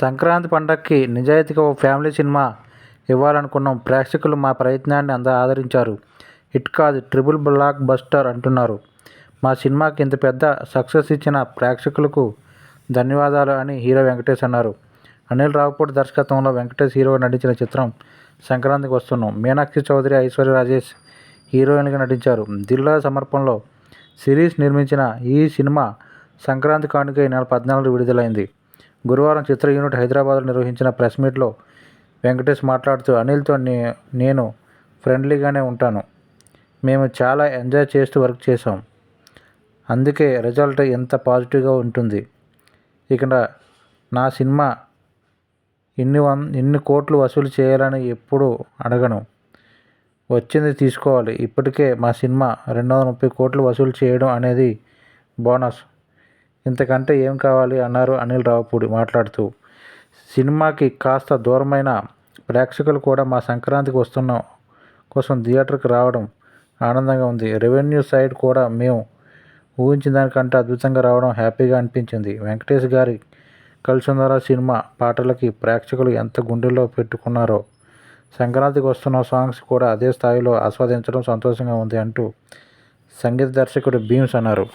సంక్రాంతి పండగకి నిజాయితీగా ఓ family cinema ఇవ్వాలనుకున్నాం. ప్రేక్షకులు మా ప్రయత్నాన్ని అంద ఆదరించారు. హిట్ కాదు ట్రిపుల్ బ్లాక్ బస్టర్ అంటున్నారు. మా సినిమాకి ఇంత పెద్ద సక్సెస్ ఇచ్చిన ప్రేక్షకులకు ధన్యవాదాలు అని హీరో వెంకటేష్ అన్నారు. అనిల్ రావుపూడి దర్శకత్వంలో వెంకటేష్ హీరో నటించిన చిత్రం సంక్రాంతికి వస్తున్నాం. మీనాక్షి చౌదరి ఐశ్వర్య రాజేష్ హీరోయిన్గా నటించారు. దిల్లా సమర్పణలో సిరీస్ నిర్మించిన ఈ సినిమా సంక్రాంతి కానుక ఈ నెల పద్నాలుగు విడుదలైంది. గురువారం చిత్ర యూనిట్ హైదరాబాద్లో నిర్వహించిన ప్రెస్ మీట్లో వెంకటేష్ మాట్లాడుతూ అనిల్తో నే నేను ఫ్రెండ్లీగానే ఉంటాను. మేము చాలా ఎంజాయ్ చేస్తూ వర్క్ చేసాం అందుకే రిజల్ట్ ఎంత పాజిటివ్గా ఉంటుంది. ఇక నా సినిమా ఇన్ని వన్ ఇన్ని కోట్లు వసూలు చేయాలని ఎప్పుడూ అడగను. వచ్చింది తీసుకోవాలి. ఇప్పటికే మా సినిమా రెండు వందల ముప్పై కోట్లు వసూలు చేయడం అనేది బోనస్. ఇంతకంటే ఏం కావాలి? అన్నారు అనిల్ రావుపూడి మాట్లాడుతూ. సినిమాకి కాస్త దూరమైన ప్రేక్షకులు కూడా మా సంక్రాంతికి వస్తున్న కోసం థియేటర్కి రావడం ఆనందంగా ఉంది. రెవెన్యూ సైడ్ కూడా మేము ఊహించిన దానికంటే అద్భుతంగా రావడం హ్యాపీగా అనిపించింది. వెంకటేష్ గారి కలిసుందర సినిమా పాటలకి ప్రేక్షకులు ఎంత గుండెల్లో పెట్టుకున్నారో. సంక్రాంతికి వస్తున్న సాంగ్స్ కూడా అదే స్థాయిలో ఆస్వాదించడం సంతోషంగా ఉంది అంటూ సంగీత దర్శకుడు భీమ్స్ అన్నారు.